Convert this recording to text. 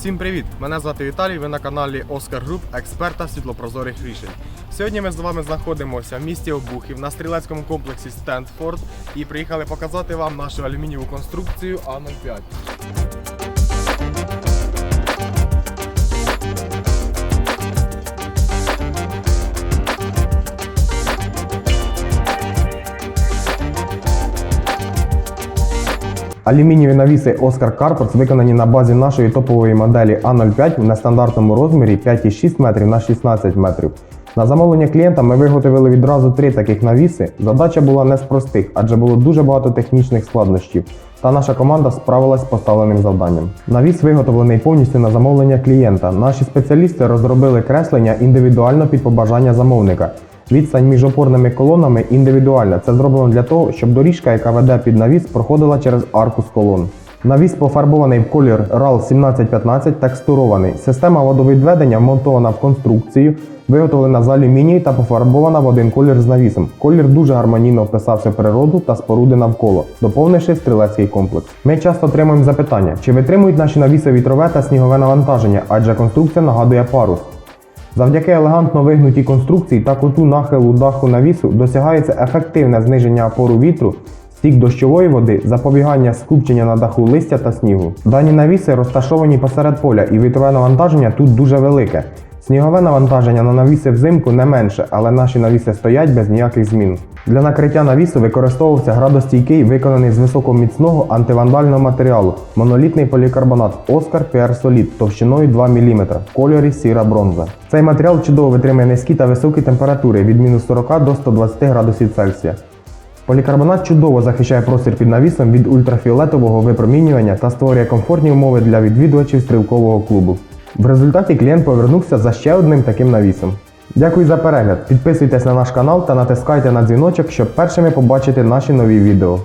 Всім привіт! Мене звати Віталій. Ви на каналі Оскар Груп, експерта світлопрозорих рішень. Сьогодні ми з вами знаходимося в місті Обухів на стрілецькому комплексі Стендфорд і приїхали показати вам нашу алюмінієву конструкцію А05. Алюмінієві навіси Oscar Carports виконані на базі нашої топової моделі А05 в нестандартному розмірі 5,6 метрів на 16 метрів. На замовлення клієнта ми виготовили відразу три таких навіси. Задача була не з простих, адже було дуже багато технічних складнощів. Та наша команда справилась з поставленим завданням. Навіс виготовлений повністю на замовлення клієнта. Наші спеціалісти розробили креслення індивідуально під побажання замовника. Відстань між опорними колонами індивідуальна. Це зроблено для того, щоб доріжка, яка веде під навіс, проходила через арку з колон. Навіс пофарбований в колір RAL 1715, текстурований. Система водовідведення вмонтована в конструкцію, виготовлена з алюмінію та пофарбована в один колір з навісом. Колір дуже гармонійно вписався в природу та споруди навколо, доповнивши стрілецький комплекс. Ми часто отримуємо запитання, чи витримують наші навіси вітрове та снігове навантаження, адже конструкція нагадує парус. Завдяки елегантно вигнутій конструкції та куту нахилу даху навісу досягається ефективне зниження опору вітру, стік дощової води, запобігання скупчення на даху листя та снігу. Дані навіси розташовані посеред поля і вітрове навантаження тут дуже велике. Снігове навантаження на навіси взимку не менше, але наші навіси стоять без ніяких змін. Для накриття навісу використовувався градостійкий, виконаний з високоміцного антивандального матеріалу, монолітний полікарбонат PR Solid товщиною 2 мм в кольорі сіра бронза. Цей матеріал чудово витримує низькі та високі температури від мінус 40 до 120 градусів Цельсія. Полікарбонат чудово захищає простір під навісом від ультрафіолетового випромінювання та створює комфортні умови для відвідувачів стрілкового клубу. В результаті клієнт повернувся за ще одним таким навісом. Дякую за перегляд. Підписуйтесь на наш канал та натискайте на дзвіночок, щоб першими побачити наші нові відео.